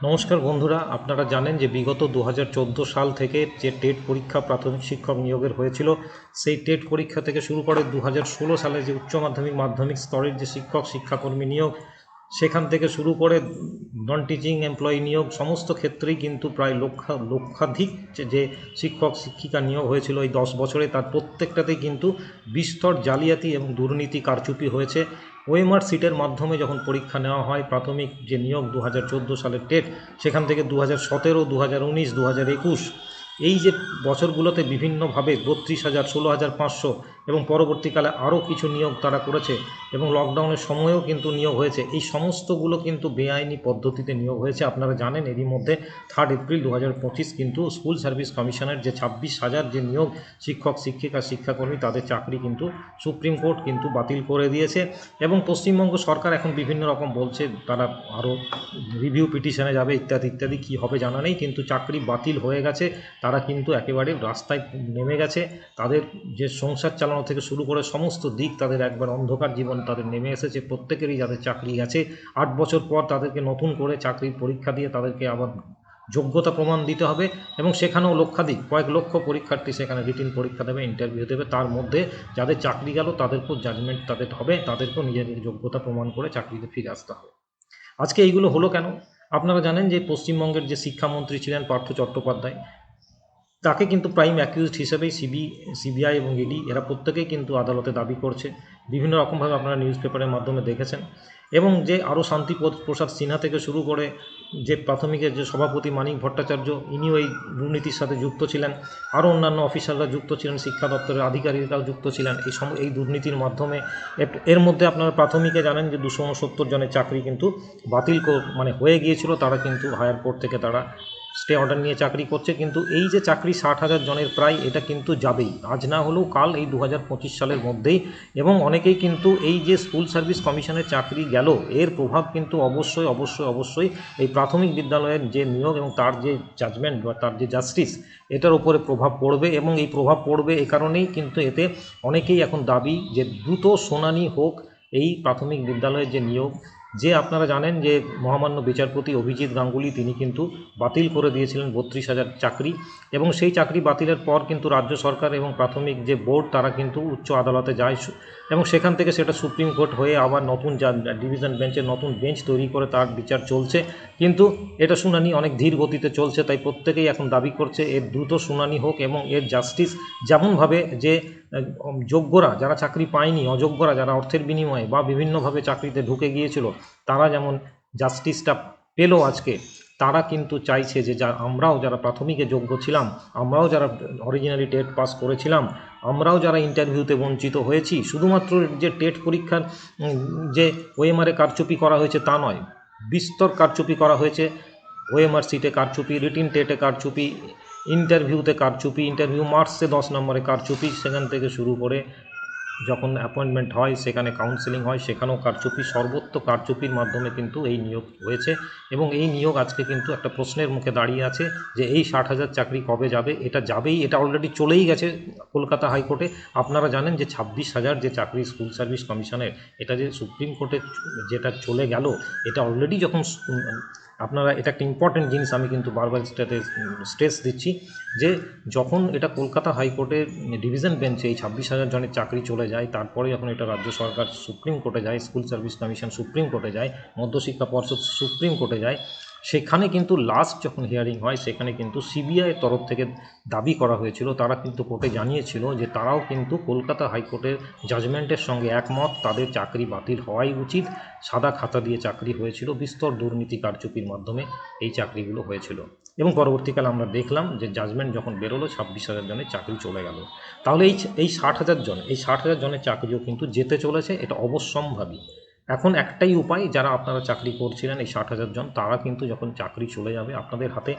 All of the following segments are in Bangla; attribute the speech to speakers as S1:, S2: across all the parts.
S1: নমস্কার বন্ধুরা, আপনারা জানেন যে বিগত দু হাজার চোদ্দ সাল থেকে যে টেট পরীক্ষা প্রাথমিক শিক্ষক নিয়োগের হয়েছিল, সেই টেট পরীক্ষা থেকে শুরু করে দু হাজার ষোলো সালে যে উচ্চ মাধ্যমিক মাধ্যমিক স্তরের যে শিক্ষক শিক্ষাকর্মী নিয়োগ সেখান থেকে শুরু করে নন টিচিং এমপ্লয়ি নিয়োগ, সমস্ত ক্ষেত্রেই কিন্তু প্রায় লক্ষা, লক্ষাধিক যে- শিক্ষক, শিক্ষিকা নিয়োগ হয়েছিল এই দশ বছরে। তার প্রত্যেকটাতেই কিন্তু বিস্তর জালিয়াতি এবং দুর্নীতি কারচুপি হয়েছে। ওএমআর সিটের মাধ্যমে যখন পরীক্ষা নেওয়া হয়, প্রাথমিক যে নিয়োগ দু হাজার চোদ্দ সালের টেট, সেখান থেকে দু হাজার সতেরো, দু হাজার উনিশ, দু হাজার একুশ এই যে বছরগুলোতে বিভিন্নভাবে বত্রিশ হাজার, ষোলো হাজার, পাঁচশো এবং পরবর্তীকালে আরও কিছু নিয়োগ তারা করেছে এবং লকডাউনের সময়েও কিন্তু নিয়োগ হয়েছে। এই সমস্তগুলো কিন্তু বেআইনি পদ্ধতিতে নিয়োগ হয়েছে। আপনারা জানেন এরই মধ্যে থার্ড এপ্রিল দু হাজার পঁচিশ কিন্তু স্কুল সার্ভিস কমিশনের যে ছাব্বিশ হাজার যে নিয়োগ শিক্ষক, শিক্ষিকা, শিক্ষাকর্মী তাদের চাকরি কিন্তু সুপ্রিম কোর্ট কিন্তু বাতিল করে দিয়েছে এবং পশ্চিমবঙ্গ সরকার এখন বিভিন্ন রকম বলছে তারা আরও রিভিউ পিটিশনে যাবে ইত্যাদি ইত্যাদি, কী হবে জানা নেই। কিন্তু চাকরি বাতিল হয়ে গেছে। তারা কিন্তু একেবারে রাস্তায় নেমে গেছে। তাদের যে সংসার চালানো থেকে শুরু করে সমস্ত দিক তাদের একবার অন্ধকার জীবন তাদের নেমে এসেছে। প্রত্যেকেরই যাদের চাকরি গেছে আট বছর পর তাদেরকে নতুন করে চাকরির পরীক্ষা দিয়ে তাদেরকে আবার যোগ্যতা প্রমাণ দিতে হবে এবং সেখানেও লক্ষাধিক, কয়েক লক্ষ পরীক্ষার্থী সেখানে রিটিন পরীক্ষা দেবে, ইন্টারভিউ দেবে। তার মধ্যে যাদের চাকরি গেল তাদেরকেও জাজমেন্ট তাদের হবে, তাদেরকেও নিজেদের যোগ্যতা প্রমাণ করে চাকরিতে ফিরে আসতে হবে। আজকে এইগুলো হলো কেন? আপনারা জানেন যে পশ্চিমবঙ্গের যে শিক্ষামন্ত্রী ছিলেন পার্থ চট্টোপাধ্যায় তাকে কিন্তু প্রাইম অ্যাকিউজড হিসেবেই সিবি সিবিআই এবং ইডি এরা প্রত্যেকেই কিন্তু আদালতে দাবি করছে। বিভিন্ন রকমভাবে আপনারা নিউজ পেপারের মাধ্যমে দেখেছেন। এবং যে আরও শান্তি প্রসাদ সিনহা থেকে শুরু করে যে প্রাথমিকের যে সভাপতি মানিক ভট্টাচার্য, ইনিও এই দুর্নীতির সাথে যুক্ত ছিলেন। আরও অন্যান্য অফিসাররা যুক্ত ছিলেন, শিক্ষা দপ্তরের আধিকারিকরাও যুক্ত ছিলেন। এই সম, এই দুর্নীতির মাধ্যমে এর- মধ্যে আপনারা প্রাথমিকে জানেন যে দুশো জনের চাকরি কিন্তু বাতিল মানে হয়ে গিয়েছিল। তারা কিন্তু হায়ার কোর্ট থেকে তারা স্টে অর্ডার নিয়ে চাকরি করছে, কিন্তু এই যে চাকরি ষাট হাজার জনের প্রায়, এটা কিন্তু যাবেই। আজ না হলেও কাল এই দু হাজার পঁচিশ সালের মধ্যেই, এবং অনেকেই কিন্তু এই যে স্কুল সার্ভিস কমিশনের চাকরি গেল, এর প্রভাব কিন্তু অবশ্যই অবশ্যই অবশ্যই এই প্রাথমিক বিদ্যালয়ের যে নিয়োগ এবং তার যে জাজমেন্ট বা তার যে জাস্টিস এটার উপরে প্রভাব পড়বে, এবং এই প্রভাব পড়বে এ কারণেই কিন্তু এতে অনেকেই এখন দাবি যে দ্রুত শুনানি হোক এই প্রাথমিক বিদ্যালয়ের যে নিয়োগ যে আপনারা জানেন যে মহামান্য বিচারপতি অভিজিৎ গাঙ্গুলি, তিনি কিন্তু বাতিল করে দিয়েছিলেন বত্রিশ হাজার চাকরি এবং সেই চাকরি বাতিলের পর কিন্তু রাজ্য সরকার এবং প্রাথমিক যে বোর্ড, তারা কিন্তু উচ্চ আদালতে যায় এবং সেখান থেকে সেটা সুপ্রিম কোর্ট হয়ে আবার নতুন যা ডিভিশন বেঞ্চের নতুন বেঞ্চ তৈরি করে তার বিচার চলছে। কিন্তু এটা শুনানি অনেক ধীর গতিতে চলছে, তাই প্রত্যেকেই এখন দাবি করছে এর দ্রুত শুনানি হোক এবং এর জাস্টিস যেমনভাবে যে যোগ্যরা, যারা চাকরি পায়নি, অযোগ্যরা যারা অর্থের বিনিময়ে বা বিভিন্নভাবে চাকরিতে ঢুকে গিয়েছিল, তারা যেমন জাস্টিসটা পেল আজকে, তারা কিন্তু চাইছে যে যা, আমরাও যারা প্রাথমিকে যোগ্য ছিলাম, আমরাও যারা অরিজিনালি টেট পাস করেছিলাম, আমরাও যারা ইন্টারভিউতে বঞ্চিত হয়েছি, শুধুমাত্র যে টেট পরীক্ষার যে ওএমআরে কারচুপি করা হয়েছে তা নয়, বিস্তর কারচুপি করা হয়েছে ওএমআর সিটে কারচুপি রিটিন টেটে কারচুপি ইন্টারভিউতে কারচুপি, ইন্টারভিউ মার্কসে দশ নম্বরে কারচুপি, সেখান থেকে শুরু করে যখন অ্যাপয়েন্টমেন্ট হয়, সেখানে কাউন্সেলিং হয়, সেখানেও কারচুপি সর্বত্র কারচুপির মাধ্যমে কিন্তু এই নিয়োগ হয়েছে এবং এই নিয়োগ আজকে কিন্তু একটা প্রশ্নের মুখে দাঁড়িয়ে আছে যে এই ষাট হাজার চাকরি কবে যাবে? এটা যাবেই, এটা অলরেডি চলেই গেছে কলকাতা হাইকোর্টে। আপনারা জানেন যে ছাব্বিশ হাজার যে চাকরি স্কুল সার্ভিস কমিশনের, এটা যে সুপ্রিম কোর্টে যেটা চলে গেল, এটা অলরেডি যখন আপনারা, এটা একটা ইম্পর্টেন্ট জিনিস আমি কিন্তু বারবার স্টেটে স্ট্রেস দিচ্ছি যে যখন এটা কলকাতা হাইকোর্টে ডিভিশন বেঞ্চে এই ছাব্বিশ হাজার জনের চাকরি চলে যায়, তারপরে যখন এটা রাজ্য সরকার সুপ্রিম কোর্টে যায় স্কুল সার্ভিস কমিশন সুপ্রিম কোর্টে যায়, মধ্যশিক্ষা পর্ষদ সুপ্রিম কোর্টে যায় সেখানে কিন্তু লাস্ট যখন হিয়ারিং হয়, সেখানে কিন্তু সিবিআইয়ের তরফ থেকে দাবি করা হয়েছিল। তারা কিন্তু কোর্টে জানিয়েছিল যে তারাও কিন্তু কলকাতা হাইকোর্টের জাজমেন্টের সঙ্গে একমত। তাদের চাকরি বাতিল হওয়াই উচিত। সাদা খাতা দিয়ে চাকরি হয়েছিল। বিস্তর দুর্নীতি কারচুপির মাধ্যমে এই চাকরিগুলো হয়েছিল। এবং পরবর্তীকালে আমরা দেখলাম যে জাজমেন্ট যখন বেরোলো, ছাব্বিশ হাজার জনের চাকরি চলে গেল। তাহলে এই এই ষাট হাজার জন, এই ষাট হাজার জনের চাকরিও কিন্তু যেতে চলেছে। এটা অবশ্যম্ভাবী। এখন একটাই উপায়, যারা আপনারা চাকরি করছিলেন এই ষাট হাজার জন, তারা কিন্তু যখন চাকরি চলে যাবে, আপনাদের হাতে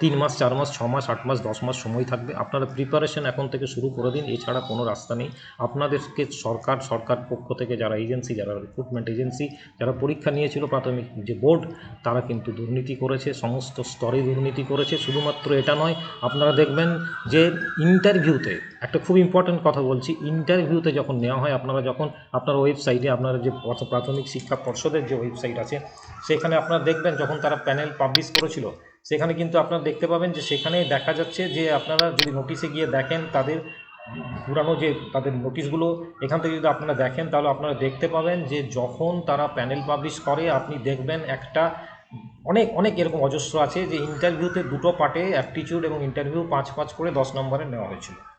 S1: তিন মাস, চার মাস, ছ মাস, আট মাস, দশ মাস সময় থাকবে। আপনারা প্রিপারেশন এখন থেকে শুরু করে দিন, এছাড়া কোনো রাস্তা নেই। আপনাদেরকে সরকার সরকার পক্ষ থেকে যারা এজেন্সি যারা রিক্রুটমেন্ট এজেন্সি যারা পরীক্ষা নিয়েছিল প্রাথমিক যে বোর্ড, তারা কিন্তু দুর্নীতি করেছে, সমস্ত স্তরে দুর্নীতি করেছে। শুধুমাত্র এটা নয়, আপনারা দেখবেন যে ইন্টারভিউতে একটা খুব ইম্পর্ট্যান্ট কথা বলছি। ইন্টারভিউতে যখন নেওয়া হয়, আপনারা যখন আপনার ওয়েবসাইটে আপনারা যে প্রথ- প্রাথমিক শিক্ষা পর্ষদের যে ওয়েবসাইট আছে, সেখানে আপনারা দেখবেন যখন তারা প্যানেল পাবলিশ করেছিল, সেখানে কিন্তু আপনারা দেখতে পাবেন যে সেখানে দেখা যাচ্ছে যে আপনারা যদি নোটিশে গিয়ে দেখেন তাদের পুরানো যে তাদের নোটিশগুলো এখান থেকে যদি আপনারা দেখেন, তাহলে আপনারা দেখতে পাবেন যে যখন তারা প্যানেল পাবলিশ করে, আপনি দেখবেন একটা অনেক অনেক এরকম অজস্র আছে যে ইন্টারভিউতে দুটো পার্টে অ্যাপটিটিউড এবং ইন্টারভিউ পাঁচ পাঁচ করে দশ নম্বরে নেওয়া হয়েছিল।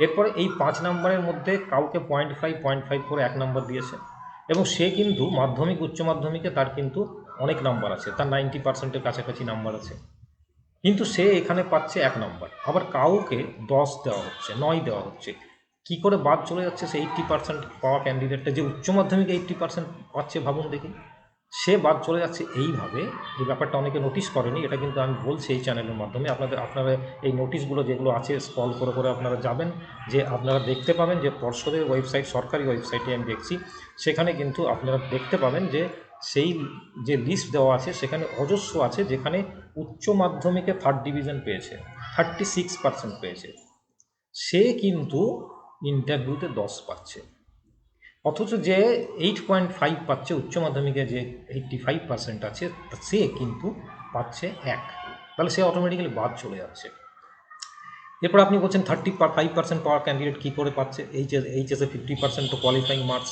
S1: এরপরে এই পাঁচ নম্বরের মধ্যে কাউকে পয়েন্ট ফাইভ পয়েন্ট ফাইভ করে এক নম্বর দিয়েছে। এবং সে কিন্তু মাধ্যমিক, উচ্চ মাধ্যমিকে তার কিন্তু অনেক নাম্বার আছে। তার নাইনটি পার্সেন্টের কাছাকাছি নাম্বার আছে। কিন্তু সে এখানে পাচ্ছে এক নম্বর আবার কাউকে দশ দেওয়া হচ্ছে, নয় দেওয়া হচ্ছে। কি করে বাদ চলে যাচ্ছে সে এইট্টি পার্সেন্ট পাওয়া ক্যান্ডিডেটটা যে উচ্চ মাধ্যমিকে এইট্টি পার্সেন্ট পাচ্ছে, ভাবুন দেখি। সে বাদ চলে যাচ্ছে এইভাবে। এই ব্যাপারটা অনেকে নোটিশ করেনি, এটা কিন্তু আমি বলছি এই চ্যানেলের মাধ্যমে। আপনাদের, আপনারা এই নোটিশগুলো যেগুলো আছে স্ক্রল করে করে আপনারা যাবেন, যে আপনারা দেখতে পাবেন যে পর্ষদের ওয়েবসাইট সরকারি ওয়েবসাইটে আমি দেখছি, সেখানে কিন্তু আপনারা দেখতে পাবেন যে সেই যে লিস্ট দেওয়া আছে, সেখানে অজস্র আছে, যেখানে উচ্চ মাধ্যমিকে থার্ড ডিভিশন পেয়েছে থার্টি সিক্স পার্সেন্ট পেয়েছে। সে কিন্তু ইন্টারভিউতে দশ পাচ্ছে। অথচ যে এইট পয়েন্ট ফাইভ পাচ্ছে, উচ্চ মাধ্যমিকে যে এইট্টি ফাইভ পার্সেন্ট আছে সে কিন্তু পাচ্ছে এক। তাহলে সে অটোমেটিক্যালি বাদ চলে যাচ্ছে। এরপর আপনি বলছেন থার্টি ফাইভ পার্সেন্ট পাওয়ার ক্যান্ডিডেট কী করে পাচ্ছে? এইচ এস এইচ এসে ফিফটি পার্সেন্ট তো qualifying marks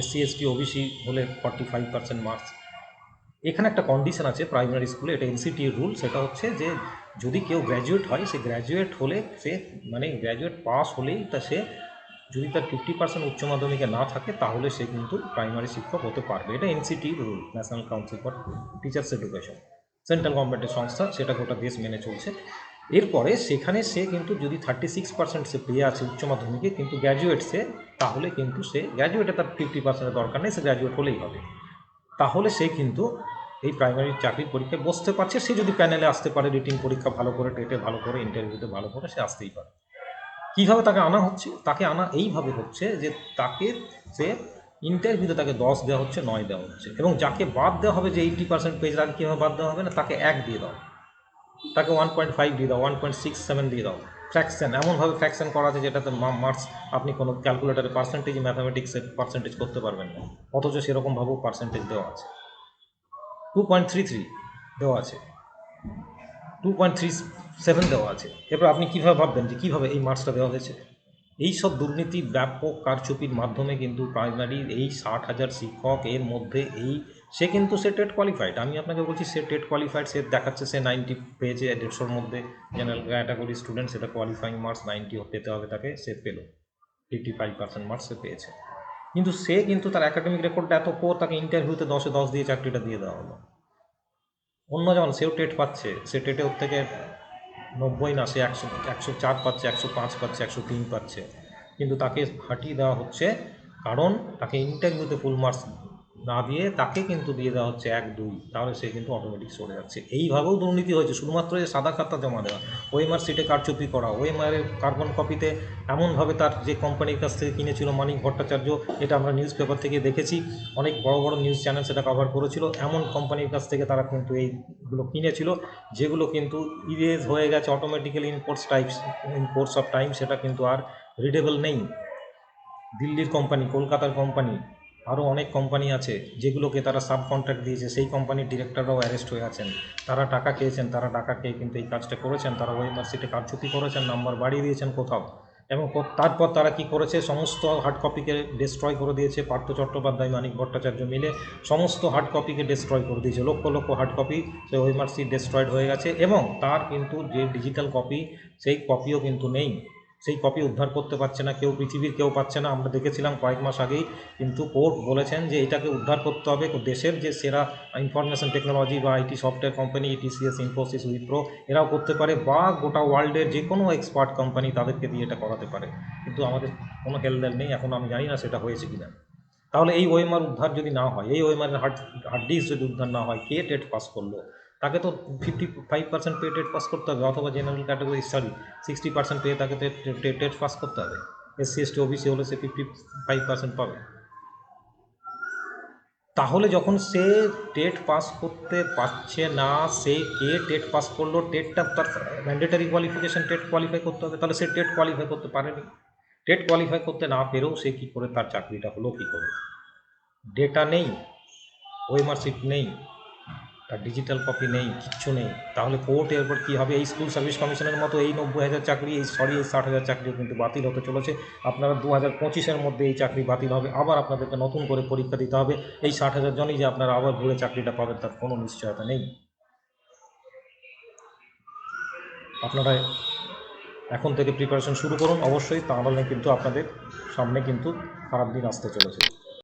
S1: SC ST OBC হলে ফর্টি ফাইভ পার্সেন্ট মার্কস এখানে একটা কন্ডিশন আছে প্রাইমারি স্কুলে এটা এনসিটির রুল সেটা হচ্ছে যে যদি কেউ গ্র্যাজুয়েট হয়, সে গ্র্যাজুয়েট হলে সে মানে গ্র্যাজুয়েট পাস হলেই তা সে যদি তার ফিফটি পার্সেন্ট উচ্চ মাধ্যমিকে না থাকে, তাহলে সে কিন্তু প্রাইমারি শিক্ষক হতে পারবে। এটা NCT rule national council for teachers education central গভর্নমেন্টের সংস্থা, সেটা গোটা দেশ মেনে চলছে। এরপরে সেখানে সে কিন্তু যদি থার্টি সিক্স পার্সেন্ট সে পেয়ে আছে উচ্চ মাধ্যমিকে, কিন্তু গ্র্যাজুয়েট সে, তাহলে কিন্তু সে গ্র্যাজুয়েটে তার ফিফটি পার্সেন্টের দরকার নেই, সে গ্র্যাজুয়েট হলেই হবে। তাহলে সে কিন্তু এই প্রাইমারি চাকরির পরীক্ষায় বসতে পারছে। সে যদি প্যানেলে আসতে পারে রিটিন পরীক্ষা ভালো করে, টেটে ভালো করে ইন্টারভিউতে ভালো করে, সে আসতেই পারে কীভাবে তাকে আনা হচ্ছে, তাকে আনা এইভাবে হচ্ছে যে তাকে সে ইন্টারভিউতে তাকে দশ দেওয়া হচ্ছে, নয় দেওয়া হচ্ছে। এবং যাকে বাদ দেওয়া হবে, যে এইটটি পার্সেন্ট পেজ তাকে কীভাবে বাদ দেওয়া হবে না, তাকে এক দিয়ে দাও। তাকে ওয়ান পয়েন্ট ফাইভ দিয়ে দাও ওয়ান পয়েন্ট সিক্স সেভেন দিয়ে দাও। ফ্র্যাকশন এমনভাবে ফ্র্যাকশন করা আছে যেটাতে মার্কস আপনি কোনো ক্যালকুলেটারে পার্সেন্টেজ ম্যাথামেটিক্সের পার্সেন্টেজ করতে পারবেন না। অথচ সেরকমভাবেও পার্সেন্টেজ দেওয়া আছে। টু পয়েন্ট থ্রি থ্রি দেওয়া আছে। টু পয়েন্ট থ্রি সেভেন দেওয়া আছে। এরপর আপনি কীভাবে ভাববেন যে কীভাবে এই মার্কসটা দেওয়া হয়েছে? এই সব দুর্নীতি, ব্যাপক কারচুপির মাধ্যমে কিন্তু প্রাইমারির এই ষাট হাজার শিক্ষক এর মধ্যে এই, সে কিন্তু সে টেট কোয়ালিফাইড আমি আপনাকে বলছি, সে টেট কোয়ালিফাইড সে দেখাচ্ছে, সে নাইনটি পেয়েছে দেড়শোর মধ্যে। জেনারেল ক্যাটাগরি স্টুডেন্ট সেটা কোয়ালিফাইং মার্কস নাইনটি পেতে হবে তাকে, সে পেল। ফিফটি ফাইভ পার্সেন্ট মার্কস সে পেয়েছে। কিন্তু সে কিন্তু তার একাডেমিক রেকর্ডটা এত পর তাকে ইন্টারভিউতে দশে দশ দিয়ে চাকরিটা দিয়ে দেওয়া হলো। অন্য যেমন সেও টেট পাচ্ছে, সে টেটে ওর থেকে নব্বই না, সে একশো একশো চার পাচ্ছে, একশো পাঁচ পাচ্ছে, একশো তিন পাচ্ছে। কিন্তু তাকে হাঁটিয়ে দেওয়া হচ্ছে কারণ তাকে ইন্টারভিউতে ফুল মার্কস না দিয়ে তাকে কিন্তু দিয়ে দেওয়া হচ্ছে এক, দুই। তাহলে সে কিন্তু অটোমেটিক সরে যাচ্ছে। এইভাবেও দুর্নীতি হয়েছে। শুধুমাত্র যে সাদা খাতা জমা দেওয়া। ওএমআর সিটে কারচুপি করা ওএমআরের কার্বন কপিতে এমনভাবে তার যে কোম্পানির কাছ থেকে কিনেছিল মানিক ভট্টাচার্য, এটা আমরা নিউজ পেপার থেকে দেখেছি। অনেক বড় বড় নিউজ চ্যানেল সেটা কভার করেছিল। এমন কোম্পানির কাছ থেকে তারা কিন্তু এইগুলো কিনেছিল, যেগুলো কিন্তু ইরেজ হয়ে গেছে automatically in course types in course of time সেটা কিন্তু আর রিডেবল নেই। দিল্লির কোম্পানি কলকাতার কোম্পানি আরও অনেক কোম্পানি আছে যেগুলোকে তারা সাব কন্ট্রাক্ট দিয়েছে। সেই কোম্পানির ডিরেক্টররাও অ্যারেস্ট হয়ে আছেন। তারা টাকা খেয়েছেন, তারা টাকা খেয়ে কিন্তু এই কাজটা করেছেন। তারা ওএমআর সিটে কারচুপি করেছেন নাম্বার বাড়িয়ে দিয়েছেন কোথাও। এবং তারপর তারা কি করেছে? সমস্ত হার্ড কপিকে ডিস্ট্রয় করে দিয়েছে। পার্থ চট্টোপাধ্যায়, মানিক ভট্টাচার্য মিলে সমস্ত হার্ড কপিকে ডিস্ট্রয় করে দিয়েছে। লক্ষ লক্ষ হার্ড কপি সেই ওএমআর সিট ডিস্ট্রয়েড হয়ে গেছে। এবং তার কিন্তু যে ডিজিটাল কপি সেই কপিও কিন্তু নেই। সেই কপি উদ্ধার করতে পারছে না, কেউ পৃথিবীর কেউ পাচ্ছে না। আমরা দেখেছিলাম কয়েক মাস আগেই কিন্তু কোর্ট বলেছেন যে এটাকে উদ্ধার করতে হবে। দেশের যে সেরা ইনফরমেশন টেকনোলজি বা IT software company TCS Infosys Wipro এরাও করতে পারে বা গোটা ওয়ার্ল্ডের যে কোনো এক্সপার্ট কোম্পানি তাদেরকে দিয়ে এটা করাতে পারে। কিন্তু আমাদের কোনো হেলদেল নেই, এখন আমি জানি না সেটা হয়েছে কিনা। তাহলে এই ওয়েমার উদ্ধার যদি না হয়, এই ওএমআর হার্ড হার্ড ডিস্ক যদি উদ্ধার না হয়, কে টেট পাস করল? তাকে তো ফিফটি ফাইভ পার্সেন্ট পেয়ে টেট পাস করতে হবে, অথবা general category sorry sixty percent পেয়ে তাকে টেট পাস করতে হবে। এসসি এসটি ওবিসি হলে সে ফিফটি ফাইভ পার্সেন্ট পাবে। তাহলে যখন সে টেট পাস করতে পারছে না, সে কে টেট পাস করল টেটটা তার ম্যান্ডেটারি কোয়ালিফিকেশন টেট কোয়ালিফাই করতে হবে, তাহলে সে টেট কোয়ালিফাই করতে পারেনি। টেট কোয়ালিফাই করতে না পেরেও সে কী করে, তার চাকরিটা হলো কী করে? ডেটা নেই ওএমআর শিট নেই তার ডিজিটাল কপি নেই, কিচ্ছু নেই। তাহলে কোর্ট এরপর কী হবে? এই স্কুল সার্ভিস কমিশনের মতো এই নব্বই হাজার চাকরি, এই সরি এই ষাট হাজার চাকরিও কিন্তু বাতিল হতে চলেছে। আপনারা দু হাজার পঁচিশের মধ্যে এই চাকরি বাতিল হবে। আবার আপনাদেরকে নতুন করে পরীক্ষা দিতে হবে। এই ষাট হাজার জনই যে আপনারা আবার ঘুরে চাকরিটা পাবেন, তার কোনো নিশ্চয়তা নেই। আপনারা এখন থেকে প্রিপারেশন শুরু করুন। অবশ্যই তাহলে কিন্তু আপনাদের সামনে কিন্তু খারাপ দিন আসতে চলেছে।